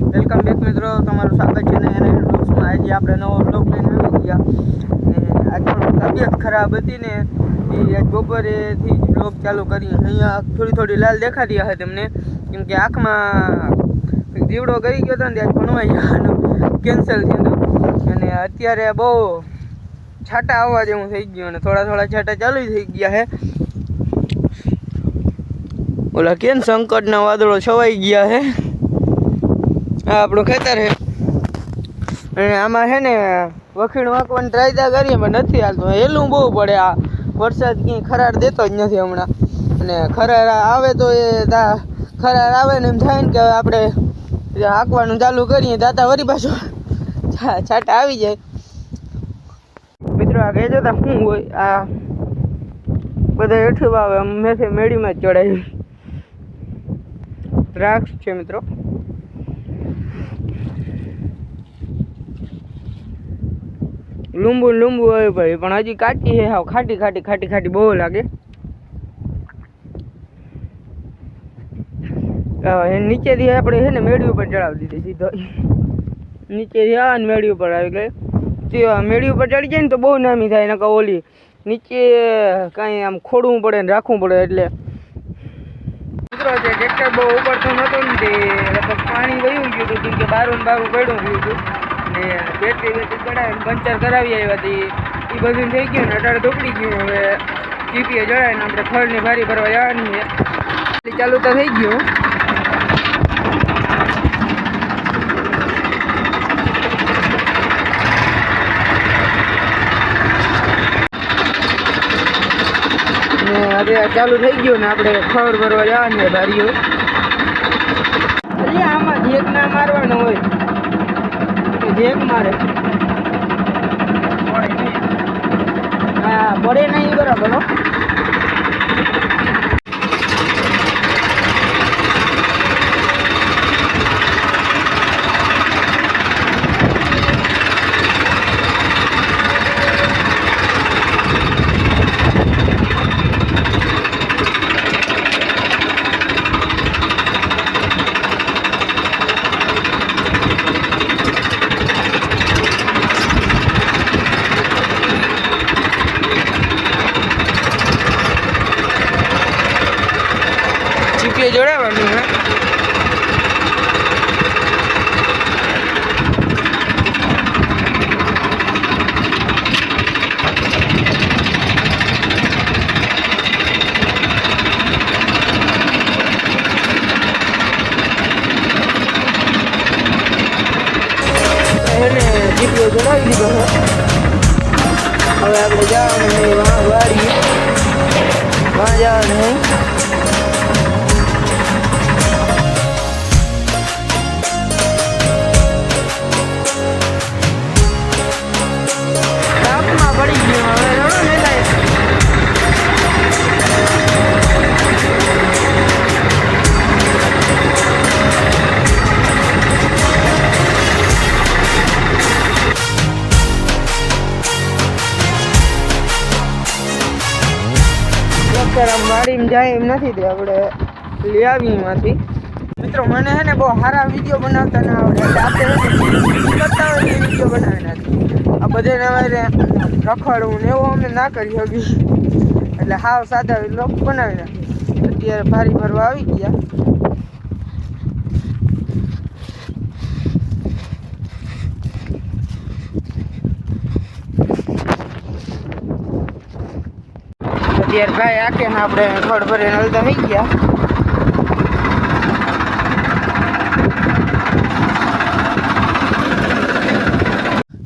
Welcome back મિત્રો, તમારું સ્વાગત છે ને એના બ્લોગ્સમાં આજે આપણે નવો બ્લોગ લઈને આવી ગયા ને આજ પણ તબિયત ખરાબ હતી ને, એ આજ બપોરેથી જ બ્લોગ ચાલુ કરી. અહીંયા થોડી થોડી લાલ દેખાતી હશે તમને. કેમ કે આંખમાં દીવડો કરી ગયો હતો ને, ત્યાં ભણવા જવાનું કેન્સલ થયું હતું. અને અત્યારે બહુ છાટા આવવા જેવું થઈ ગયું અને થોડા થોડા છાટા ચાલુ થઈ ગયા છે. ઓલા કેન સંકટના વાદળો છવાઈ ગયા છે. આ આપણું ખેતર છે. અને આમાં છે ને, વખીણ વાંકવાનું ટ્રાય કરીએ, પણ નથી હાલતું. હેલું બહુ પડે આ. વરસાદ ક્યાંય ખરાર દેતો જ નથી હમણાં. અને ખરાર આવે તો એ તા ખરાર આવે ને એમ થાય ને કે આપણે હાંકવાનું ચાલુ કરીએ, દાતા વરી પાછું છાટા છાંટા આવી જાય. મિત્રો, આ કહેજો તા શું હોય? આ બધા હેઠું આવે મેથી મેળીમાં જ ચડાવી દ્રાક્ષ છે મિત્રો. લીંબુ ને લીંબુ હોય ભાઈ પણ હજી કાચી છે હાવ ખાટી ખાટી ખાટી ખાટી બહુ લાગે હા, એ નીચેથી આપણે છે ને મેળી ઉપર ચડાવી દીધી સીધો નીચેથી આ ને મેળી ઉપર આવી ગઈ તે આ મેળી ઉપર ચડી જાય ને તો બહુ નામી થાય નકર ઓલી નીચે કાંઈ આમ ખોડવું પડે ને રાખવું પડે એટલે. મિત્રો જે ટ્રેક્ટર બહુ ઉપડતું નહોતું ને તે લગભગ પાણી વયું ગયું હતું કેમ કે બારું ને બારું પડ્યું ગયું હતું. ને બેટરી બેટરી ચડાવીને પંચર કરાવી આવ્યા હતી એ બધું થઈ ગયું ને અટાડે દુકડી ગયું. હવે જીપીએ જડાવીને આપણે ફળની ભારી ભરવા જવાની છે. ચાલુ તો થઈ ગયું. હવે ચાલુ થઈ ગયું ને આપણે ખબર ભરવા જવાની એટલે આમાં એક ના મારવાનું હોય. તો મારે. હા પડે નહીં બરાબર હો જીપીએ જોડાવાનું હે એને જીપીઓ જોડાવી દીધો છે હવે આપણે જવાનું છે વાં વાડીએ વાં ડૉક્ટર આમ વાડીમાં જાય એમ નથી તે આપણે લઈ આવી એમાંથી. મિત્રો, મને છે ને બહુ સારા વીડિયો બનાવતા ના આવડે. આપણે કરતા વીડિયો બનાવી નાખી આ બધાને અમારે રખડવું ને એવું અમે ના કરી શકીએ. એટલે હાવ સાદા લોકો બનાવી નાખીએ અત્યારે ભારી ભરવા આવી ગયા. અત્યારે ભાઈ આકે ને આપણે ખડ ભરીને હલતા થઈ ગયા.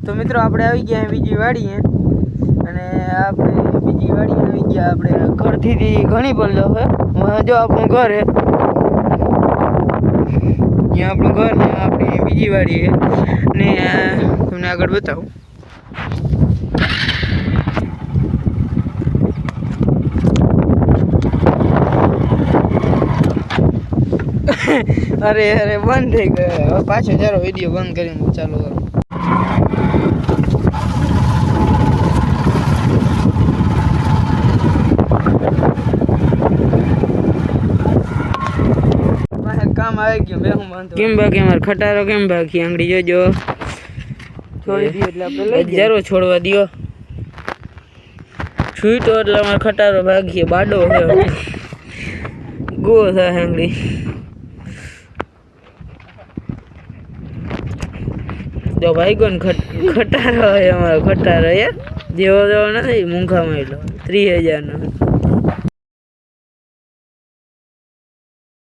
તો મિત્રો આપણે આવી ગયા બીજી વાડીએ. અને આપણે બીજી વાડીએ આવી ગયા આપણે ઘરથી ઘણી પડલો છે જો આપણું ઘર હે. અહીંયા આપણું ઘર ને આપણી બીજી વાડી ને તમને આગળ બતાવું. અરે અરે બંધ થઈ ગયો. હવે પાછો ચાલો વીડિયો બંધ કરીને ચાલુ કરો. પાસે કામ આવી ગયું બે હું વાંધો? કેમ બાકી અમારે ખટારો કેમ બાકી? આંગળી જોજો. છોડી દઈએ એટલે આપણે લઈ જઈએ હજારો છોડવા દ્યો. છૂટો એટલે અમારે ખટારો ભાગીએ બાડો છે. ગો થાય આંગળી. જો ભાઈ કોણ ખટારો હોય, અમારો ખટારો યાર જેવો જેવો નથી મૂંઘા મળ્યો ત્રીસ હજારનો.